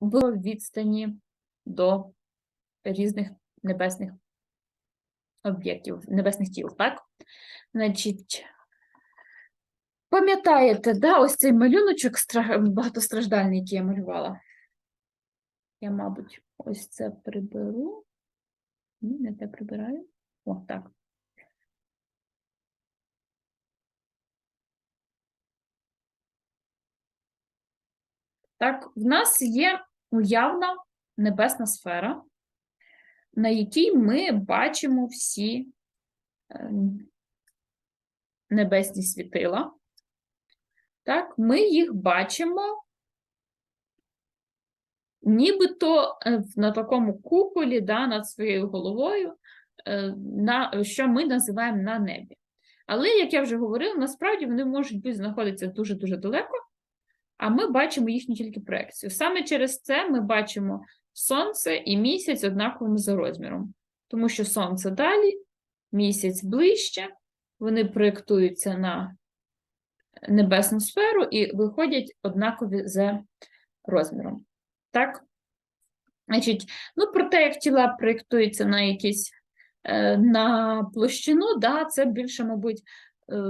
в відстані до різних небесних об'єктів, небесних тіл, так? Значить, пам'ятаєте, да, ось цей малюночок багатостраждальний, який я малювала? Я, мабуть, ось це приберу. Ні, не те прибираю. О, так. Так, в нас є уявна небесна сфера, на якій ми бачимо всі ем, небесні світила. Так, ми їх бачимо нібито е, на такому куполі да, над своєю головою, е, на, що ми називаємо на небі. Але, як я вже говорила, насправді вони можуть бути знаходитися дуже-дуже далеко, а ми бачимо їхню тільки проекцію. Саме через це ми бачимо Сонце і місяць однаковими за розміром, тому що Сонце далі, місяць ближче, вони проєктуються на небесну сферу і виходять однакові за розміром. Так? Значить, ну, про те, як тіла проєктуються на якісь е, на площину, да, це більше, мабуть,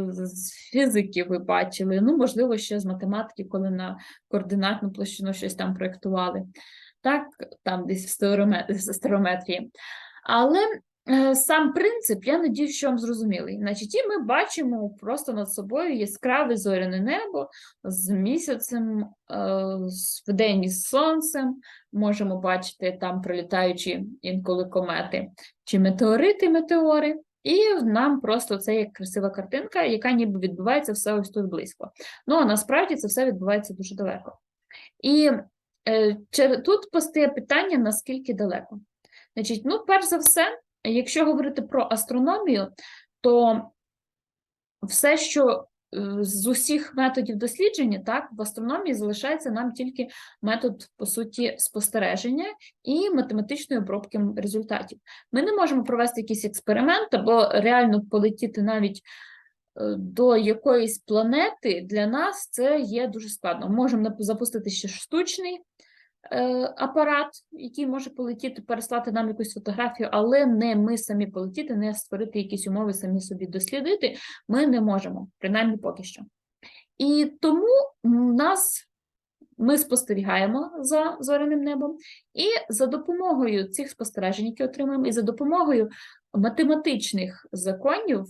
з фізики ви бачили, ну, можливо, ще з математики, коли на координатну площину щось там проєктували. Так, там десь в в стереометрії. Але е, сам принцип, я надію, що вам зрозумілий. Значить, і ми бачимо просто над собою яскраве зоряне небо з місяцем, е, з- вдень із сонцем. Можемо бачити там пролітаючі інколи комети чи метеорити, метеори. І нам просто це як красива картинка, яка ніби відбувається все ось тут близько. Ну а насправді це все відбувається дуже далеко. І е, тут постає питання, наскільки далеко. Значить, ну, перш за все, якщо говорити про астрономію, то все, що з усіх методів дослідження, так, в астрономії залишається нам тільки метод, по суті, спостереження і математичної обробки результатів. Ми не можемо провести якийсь експеримент або реально полетіти навіть е, до якоїсь планети, для нас це є дуже складно. Можемо запустити ще штучний е, апарат, який може полетіти, переслати нам якусь фотографію, але не ми самі полетіти, не створити якісь умови, самі собі дослідити, ми не можемо, принаймні поки що. І тому нас. Ми спостерігаємо за зоряним небом, і за допомогою цих спостережень, які отримуємо, і за допомогою математичних законів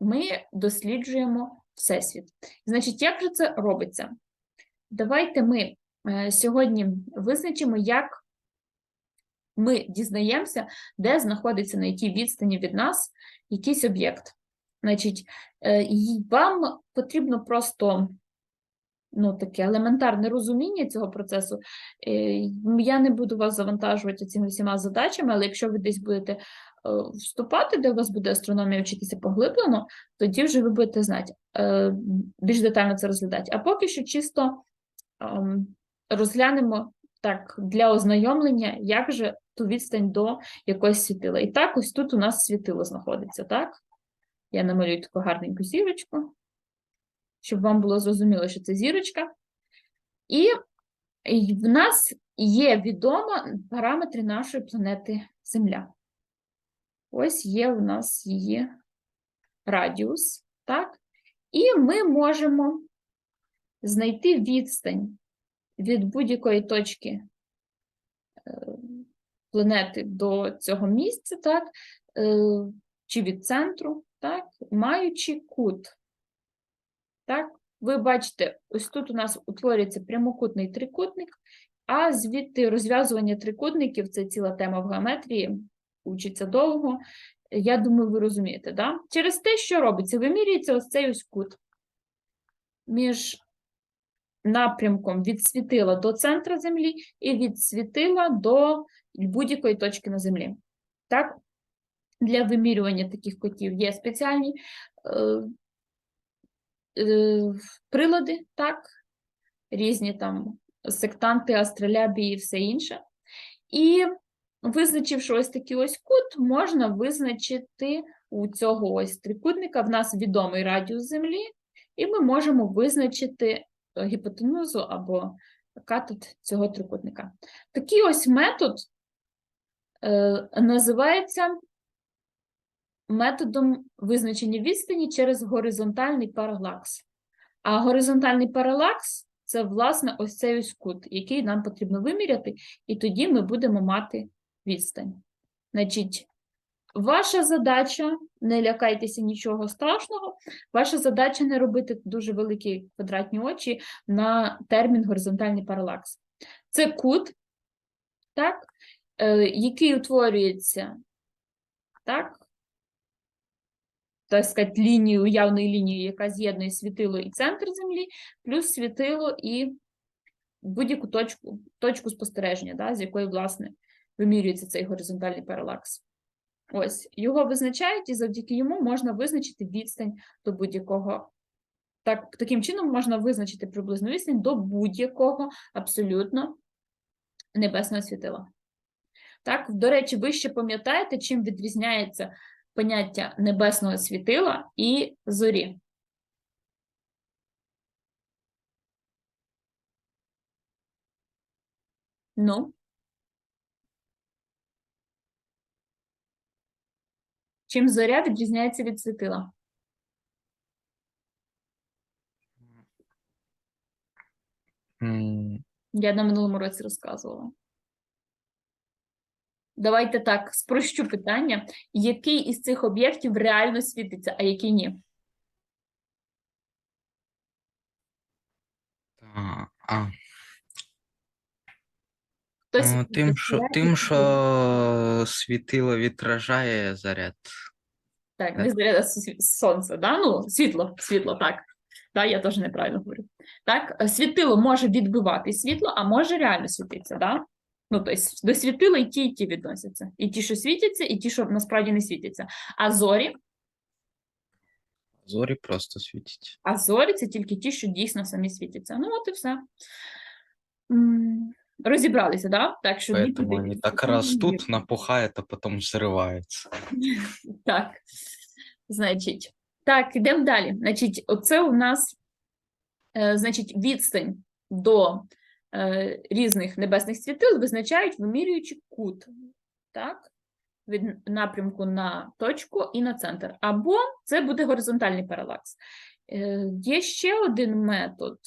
ми досліджуємо Всесвіт. Значить, як же це робиться? Давайте ми е, сьогодні визначимо, як ми дізнаємося, де знаходиться на якій відстані від нас якийсь об'єкт. Значить, е, вам потрібно просто ну, таке елементарне розуміння цього процесу. Е, Я не буду вас завантажувати цими всіма задачами, але якщо ви десь будете е, вступати, де у вас буде астрономія вчитися поглиблено, тоді вже ви будете знати, е, більш детально це розглядати. А поки що чисто ем, розглянемо так для ознайомлення, як же ту відстань до якогось світила. І так, ось тут у нас світило знаходиться, так? Я намалюю таку гарненьку зірочку, щоб вам було зрозуміло, що це зірочка. І в нас є відомо параметри нашої планети Земля. Ось є у нас її радіус, так? І ми можемо знайти відстань від будь-якої точки е, планети до цього місця, так? е, Чи від центру, так? Маючи кут. Так? Ви бачите, ось тут у нас утворюється прямокутний трикутник, а звідти розв'язування трикутників це ціла тема в геометрії, учиться довго. Я думаю, ви розумієте, да? Через те, що робиться, вимірюється ось цей ось кут між напрямком від світила до центра Землі і від світила до будь-якої точки на Землі. Так? Для вимірювання таких кутів є спеціальні е, е, прилади, так? різні там сектанти, астролябії і все інше. І визначивши ось такий ось кут, можна визначити у цього ось трикутника, в нас відомий радіус Землі, і ми можемо визначити гіпотенузу або катет цього трикутника. Такий ось метод е, називається методом визначення відстані через горизонтальний паралакс. А горизонтальний паралакс це, власне, ось цей ось кут, який нам потрібно виміряти, і тоді ми будемо мати відстань. Значить, ваша задача, не лякайтеся нічого страшного, ваша задача не робити дуже великі квадратні очі на термін горизонтальний паралакс. Це кут, так, е, який утворюється, так, так сказати, лінію, уявною лінією, яка з'єднує світило і центр Землі, плюс світило і будь-яку точку, точку спостереження, да, з якої, власне, вимірюється цей горизонтальний паралакс. Ось, його визначають, і завдяки йому можна визначити відстань до будь-якого. Так, таким чином можна визначити приблизну відстань до будь-якого абсолютно небесного світила. Так, до речі, ви ще пам'ятаєте, чим відрізняється поняття небесного світила і зорі? Ну, чим зоря відрізняється від світила? М, Я на минулому році розказувала. Давайте так, спрощу питання. Який із цих об'єктів реально світиться, а який ні? та- А, Ну, тим, що, тим, що світило відражає заряд. Так, не заряд, а сонце, да? Ну, світло, світло, так. Да, я теж неправильно говорю. Так, е, світило може відбивати світло, а може реально світитися, да? Ну, тобто до світила і ті, і ті відносяться. І ті, що світяться, і ті, що насправді не світяться. А зорі, Зорі просто світять. а зорі це тільки ті, що дійсно самі світяться. Ну, от і все. Розібралися, да? Так, що Поэтому вони так світила ростуть, напухають, а потім взриваються. Так, значить, так, йдемо далі. Значить, оце у нас, е, значить, відстань до е, різних небесних світил визначають, вимірюючи кут, так? Від напрямку на точку і на центр. Або це буде горизонтальний паралакс. Е, є ще один метод,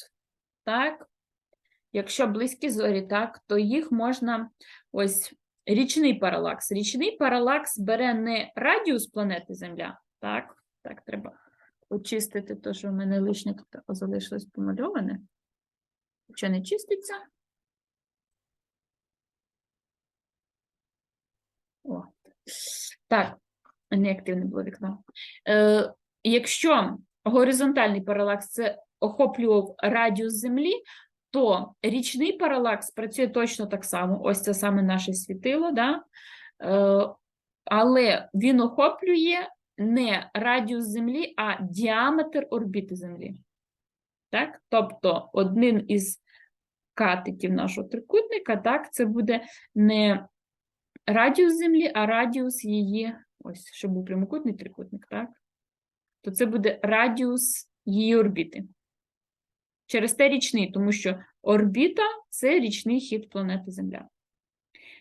так? Якщо близькі зорі, так, то їх можна ось річний паралакс. Річний паралакс бере не радіус планети Земля, так? Так, треба очистити те, що в мене лишнє тут залишилось помальоване. Що не чиститься? О. Так, неактивне було вікно. Е, якщо горизонтальний паралакс це охоплював радіус Землі, то річний паралакс працює точно так само. Ось це саме наше світило, да? е, але він охоплює не радіус Землі, а діаметр орбіти Землі. Так? Тобто одним із катетів нашого трикутника, так, це буде не радіус Землі, а радіус її, ось, щоб був прямокутний трикутник, так? То це буде радіус її орбіти. Через те річний, тому що орбіта це річний хід планети Земля.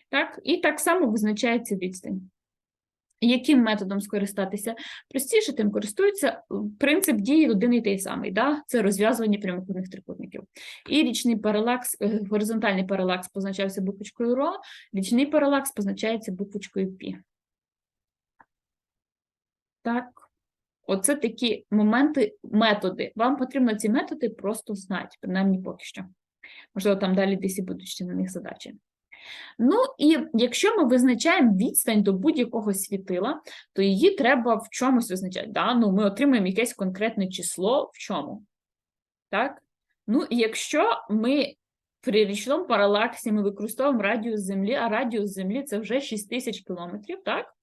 Так? І так само визначається відстань. Яким методом скористатися? Простіше тим користується принцип дії один і той самий, да? це розв'язування прямокутних трикутників. І річний паралакс, е, горизонтальний паралакс позначався буквочкою РО, річний паралакс позначається буквочкою Пі. Так, оце такі моменти, методи. Вам потрібно ці методи просто знати, принаймні поки що. Можливо, там далі десь і будуть ще на них задачі. Ну і якщо ми визначаємо відстань до будь-якого світила, то її треба в чомусь визначати. Да? Ну, ми отримаємо якесь конкретне число в чому. Так? Ну, і якщо ми при річному паралаксі ми використовуємо радіус Землі, а радіус Землі це вже 6 тисяч кілометрів, так?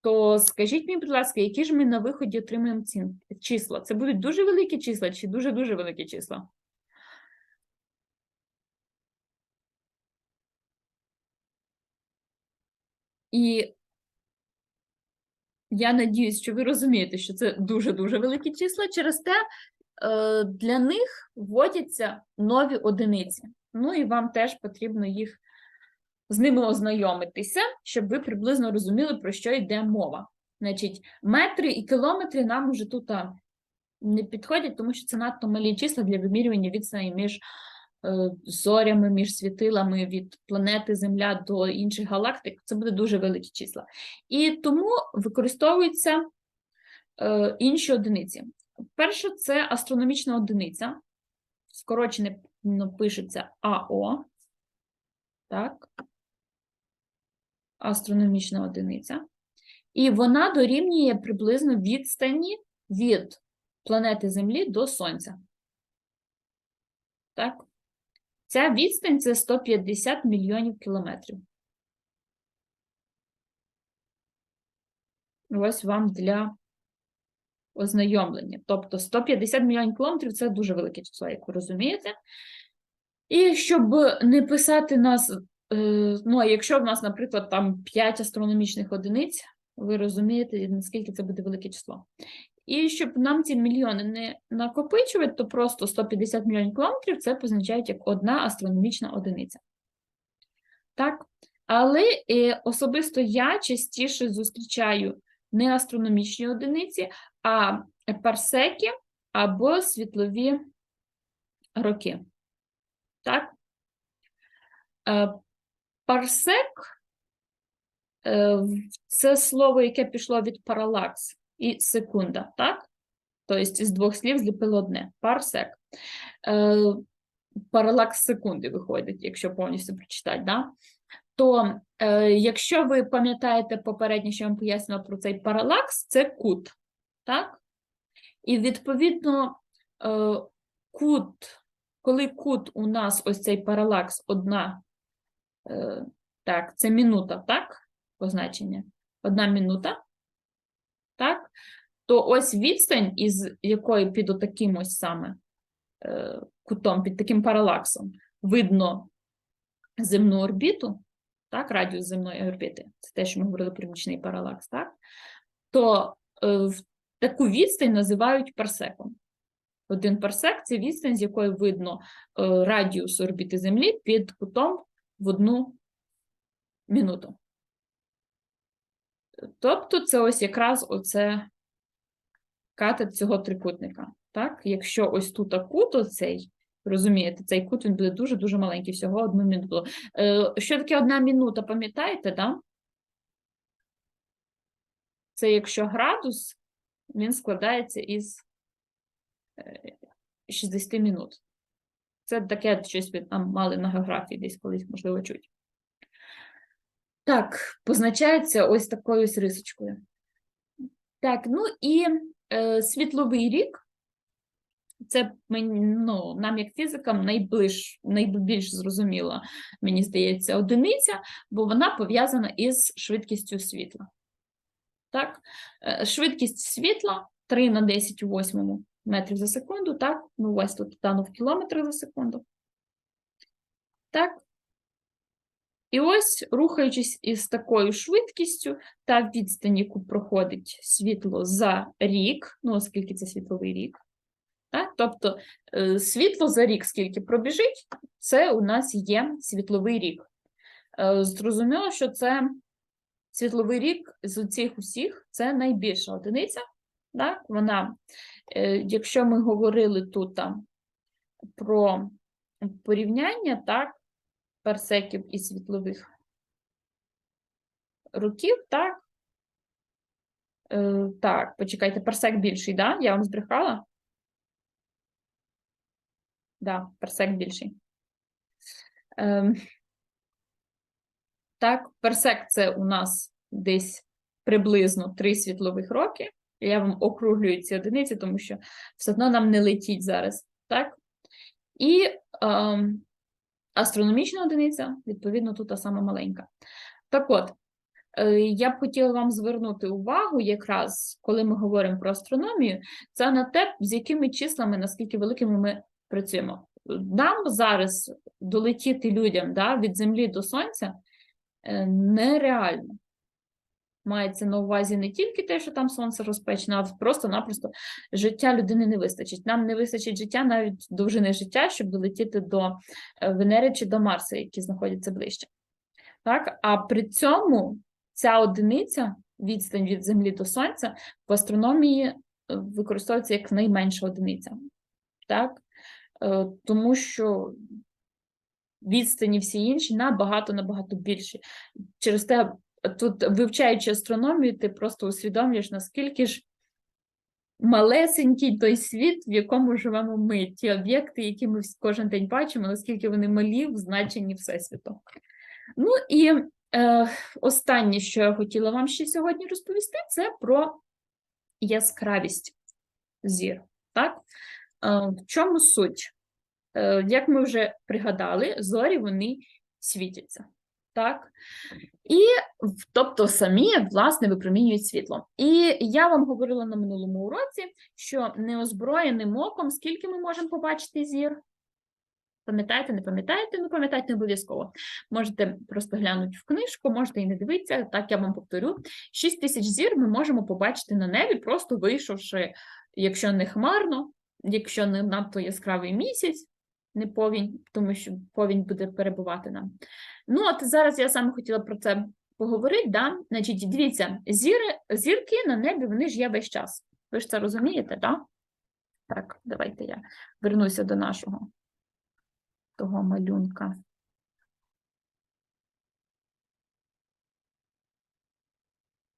То скажіть мені, будь ласка, які ж ми на виході отримаємо ці числа? Це будуть дуже великі числа чи дуже-дуже великі числа? І я надіюсь, що ви розумієте, що це дуже-дуже великі числа. Через те е, для них вводяться нові одиниці. Ну і вам теж потрібно їх з ними ознайомитися, щоб ви приблизно розуміли, про що йде мова. Значить, метри і кілометри нам уже тут не підходять, тому що це надто малі числа для вимірювання відстані між е, зорями, між світилами від планети Земля до інших галактик. Це буде дуже великі числа. І тому використовуються е, інші одиниці. Перше, це астрономічна одиниця. Скорочено ну, пишеться АО. Так. Астрономічна одиниця. І вона дорівнює приблизно відстані від планети Землі до Сонця. Так? Ця відстань це 150 мільйонів кілометрів. Ось вам для ознайомлення. Тобто 150 мільйонів кілометрів це дуже велике число, як ви розумієте. І щоб не писати нас, ну, а якщо в нас, наприклад, там 5 астрономічних одиниць, ви розумієте, наскільки це буде велике число. І щоб нам ці мільйони не накопичувати, то просто 150 мільйонів кілометрів це позначають як одна астрономічна одиниця. Так? Але е, особисто я частіше зустрічаю не астрономічні одиниці, а парсеки або світлові роки. Так? Парсек е, це слово, яке пішло від паралакс і секунда, так? Тобто з двох слів зліпило одне. Парсек. Е, Паралакс секунди виходить, якщо повністю прочитати, да? То е, якщо ви пам'ятаєте попереднє, що я вам пояснила про цей паралакс, це кут, так? І відповідно е, кут, коли кут у нас ось цей паралакс одна, так, це минута, так? Позначення. Одна минута, так? То ось відстань, із якої під отаким ось саме е, кутом, під таким паралаксом, видно земну орбіту, так, радіус земної орбіти, це те, що ми говорили про нічний паралакс, так? То е, в таку відстань називають парсеком. Один парсек це відстань, з якої видно е, радіус орбіти Землі під кутом в одну минуту. Тобто, це ось якраз оце катет цього трикутника. Так? Якщо ось тут кут оцей, розумієте, цей кут він буде дуже-дуже маленький, всього одну минуту. Е, Що таке одна минута, пам'ятаєте, да? Це якщо градус, він складається із е, 60 минут. Це таке щось ви там мали на географії десь колись, можливо, чуть. Так, позначається ось такою ось рисочкою. Так, ну і е, світловий рік. Це ну, нам, як фізикам, найближ, найбільш зрозуміла, мені здається, одиниця, бо вона пов'язана із швидкістю світла. Так? Е, Швидкість світла 3 на 10 у 8 метрів за секунду, так? Ну, ось тут дано в кілометрах за секунду. Так? І ось, рухаючись із такою швидкістю та відстань, яку проходить світло за рік, ну, оскільки це світловий рік, так? Тобто е, світло за рік, скільки пробіжить, це у нас є світловий рік. Е, Зрозуміло, що це світловий рік з цих усіх це найбільша одиниця. Так? Вона, якщо ми говорили тут про порівняння, так, парсеків і світлових років, так? Е, так, почекайте, парсек більший, да? Я вам збрехала? Да, парсек більший. Ем, так, парсек це у нас десь приблизно 3 світлових роки. Я вам округлюю ці одиниці, тому що все одно нам не летіть зараз. Так? І ем, астрономічна одиниця, відповідно, тут та сама маленька. Так от, е, я б хотіла вам звернути увагу, якраз коли ми говоримо про астрономію, це на те, з якими числами, наскільки великими ми працюємо. Нам зараз долетіти людям да, від Землі до Сонця е, нереально. Мається на увазі не тільки те, що там сонце розпечене, а просто-напросто життя людини не вистачить. Нам не вистачить життя навіть довжини життя, щоб долетіти до е, Венери чи до Марса, які знаходяться ближче. Так? А при цьому ця одиниця, відстань від Землі до Сонця, в астрономії е, використовується як найменша одиниця. Так? Е, Тому що відстані всі інші набагато-набагато більші. Через те, тут, вивчаючи астрономію, ти просто усвідомлюєш, наскільки ж малесенький той світ, в якому живемо ми, ті об'єкти, які ми кожен день бачимо, наскільки вони малі в значенні Всесвіту. Ну і е, останнє, що я хотіла вам ще сьогодні розповісти, це про яскравість зір. Так? Е, в чому суть? Е, як ми вже пригадали, зорі вони світяться. Так? І, тобто, самі, власне, випромінюють світло. І я вам говорила на минулому уроці, що неозброєним оком, скільки ми можемо побачити зір? Пам'ятаєте, не пам'ятаєте? Ну, пам'ятайте не обов'язково. Можете просто глянути в книжку, можете і не дивитися. Так я вам повторю. 6 тисяч зір ми можемо побачити на небі, просто вийшовши, якщо не хмарно, якщо не надто яскравий місяць, не повінь, тому що повінь буде перебувати нам. Ну, от зараз я саме хотіла про це поговорити. Да? Значить, дивіться, зіри, зірки на небі, вони ж є весь час. Ви ж це розумієте, так? Так, давайте я вернуся до нашого того малюнка.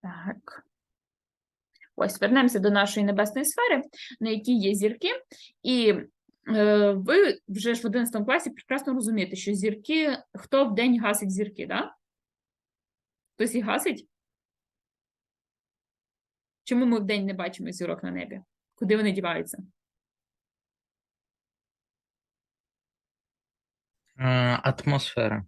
Так. Ось, вернемося до нашої небесної сфери, на якій є зірки. І ви вже ж в 11 класі прекрасно розумієте, що зірки, хто в день гасить зірки, да? Хтось їх гасить? Чому ми вдень не бачимо зірок на небі? Куди вони діваються? Е, Атмосфера.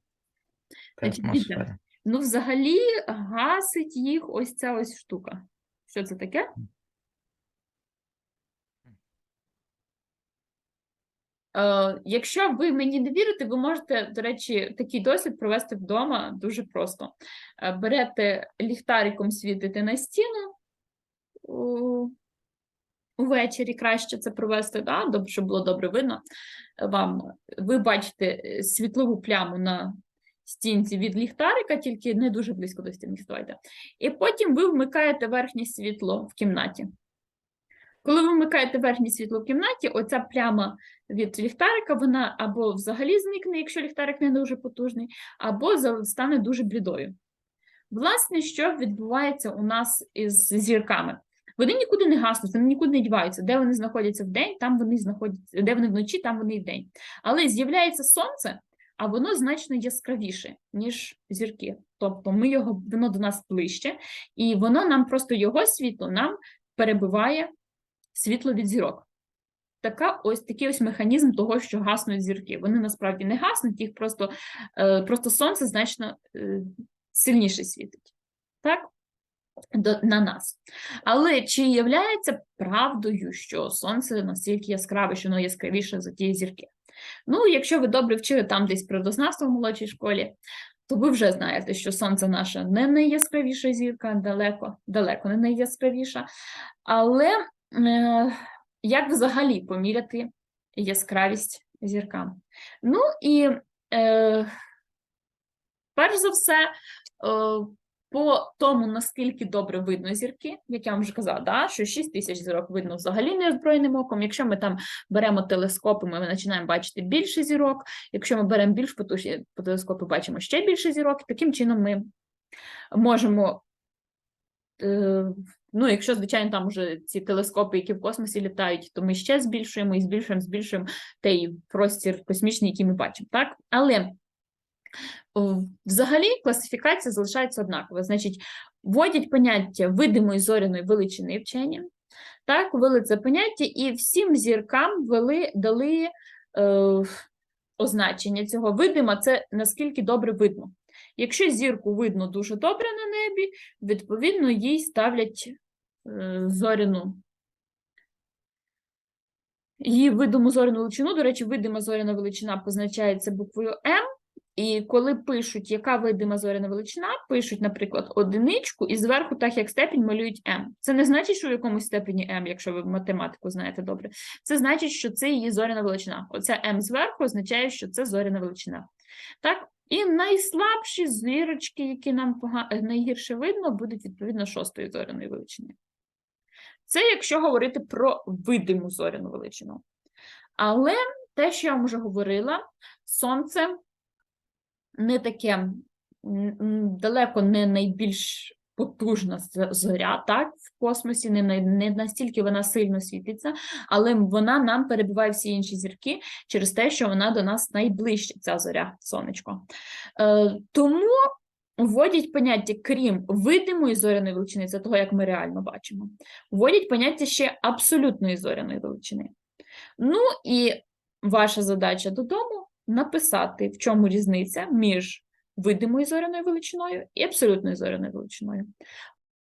Атмосфера. Ну, взагалі, гасить їх ось ця ось штука. Що це таке? Якщо ви мені не вірите, ви можете, до речі, такий досвід провести вдома дуже просто. Е, берете ліхтариком світите на стіну увечері краще це провести, да? щоб було добре видно вам. Ви бачите е, світлову пляму на стінці від ліхтарика, тільки не дуже близько до стінки ставайте. І потім ви вмикаєте верхнє світло в кімнаті. Коли ви вмикаєте верхнє світло в кімнаті, оця пляма від ліхтарика, вона або взагалі зникне, якщо ліхтарик не дуже потужний, або стане дуже блідою. Власне, що відбувається у нас із зірками? Вони нікуди не гаснуть, вони нікуди не діваються. Де вони знаходяться вдень, там вони знаходяться, де вони вночі, там вони і вдень. Але з'являється сонце, а воно значно яскравіше, ніж зірки. Тобто ми його, воно до нас ближче, і воно нам просто його світло нам перебиває світло від зірок. Така ось такий ось механізм того, що гаснуть зірки. Вони насправді не гаснуть, їх просто, е, просто сонце значно е, сильніше світить. Так? До, на нас. Але чи являється правдою, що сонце настільки яскраве, що воно яскравіше за ті зірки? Ну, якщо ви добре вчили там десь природознавство в молодшій школі, то ви вже знаєте, що сонце наша не найяскравіша зірка, далеко, далеко не найяскравіша. Але як взагалі поміряти яскравість зіркам? Ну і е, перш за все, е, по тому, наскільки добре видно зірки, як я вам вже казала, да, що 6 тисяч зірок видно взагалі неозброєним оком. Якщо ми там беремо телескопи, ми починаємо бачити більше зірок. Якщо ми беремо більш потужні телескопи, бачимо ще більше зірок. Таким чином ми можемо. Е, Ну, якщо, звичайно, там уже ці телескопи, які в космосі літають, то ми ще збільшуємо і збільшуємо, збільшуємо той простір космічний, який ми бачимо. Так? Але взагалі класифікація залишається однакова. Значить, вводять поняття видимої зоряної величини вчені, так, ввели це поняття, і всім зіркам ввели, дали е, означення цього видима, це наскільки добре видно. Якщо зірку видно дуже добре на небі, відповідно, їй ставлять е, зоряну. Її видиму зоряну величину, до речі, видима зоряна величина позначається буквою М, І коли пишуть, яка видима зоряна величина, пишуть, наприклад, одиничку, і зверху, так як степінь, малюють m. Це не значить, що в якомусь степені m, якщо ви математику знаєте добре. Це значить, що це її зоряна величина. Оця m зверху означає, що це зоряна величина. Так? І найслабші зірочки, які нам найгірше видно, будуть відповідно шостої зоряної величини. Це якщо говорити про видиму зоряну величину. Але те, що я вам вже говорила, сонце не таке далеко не найбільш потужна зоря, так, в космосі, не, не настільки вона сильно світиться, але вона нам перебиває всі інші зірки через те, що вона до нас найближча, ця зоря, сонечко. Е, тому вводять поняття, крім видимої зоряної величини, це того, як ми реально бачимо, вводять поняття ще абсолютної зоряної величини. Ну і ваша задача додому написати, в чому різниця між видимою зоряною величиною і абсолютною зоряною величиною.